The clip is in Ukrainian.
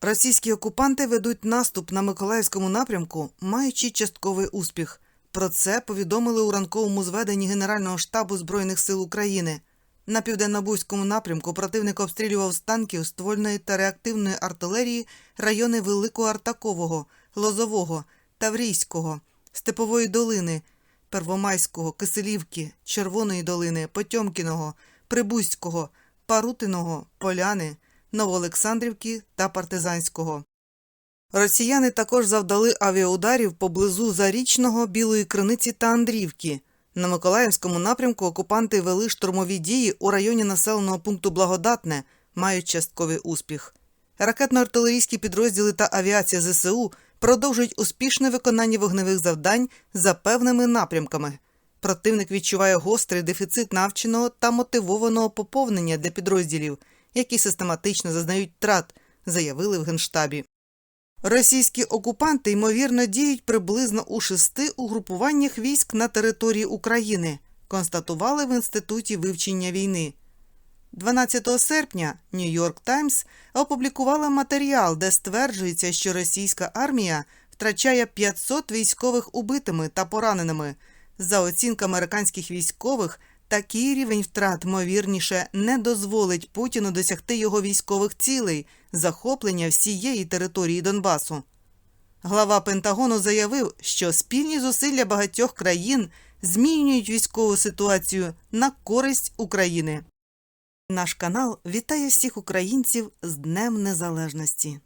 Російські окупанти ведуть наступ на Миколаївському напрямку, маючи частковий успіх. Про це повідомили у ранковому зведенні Генерального штабу Збройних сил України. На південно-бузькому напрямку противник обстрілював з танків ствольної та реактивної артилерії райони Великого Артакового, Лозового, Таврійського, Степової долини, Первомайського, Киселівки, Червоної долини, Потьомкіного, Прибузького, Парутиного, Поляни, Новоолександрівки та Партизанського. Росіяни також завдали авіаударів поблизу Зарічного, Білої Криниці та Андрівки. На Миколаївському напрямку окупанти вели штурмові дії у районі населеного пункту Благодатне, мають частковий успіх. Ракетно-артилерійські підрозділи та авіація ЗСУ продовжують успішне виконання вогневих завдань за певними напрямками. Противник відчуває гострий дефіцит навченого та мотивованого поповнення для підрозділів, які систематично зазнають втрат, заявили в Генштабі. Російські окупанти, ймовірно, діють приблизно у шести угрупуваннях військ на території України, констатували в Інституті вивчення війни. 12 серпня Нью-Йорк Таймс опублікувала матеріал, де стверджується, що російська армія втрачає 500 військових убитими та пораненими. За оцінками американських військових, такий рівень втрат, ймовірніше, не дозволить Путіну досягти його військових цілей захоплення всієї території Донбасу. Глава Пентагону заявив, що спільні зусилля багатьох країн змінюють військову ситуацію на користь України. Наш канал вітає всіх українців з Днем Незалежності.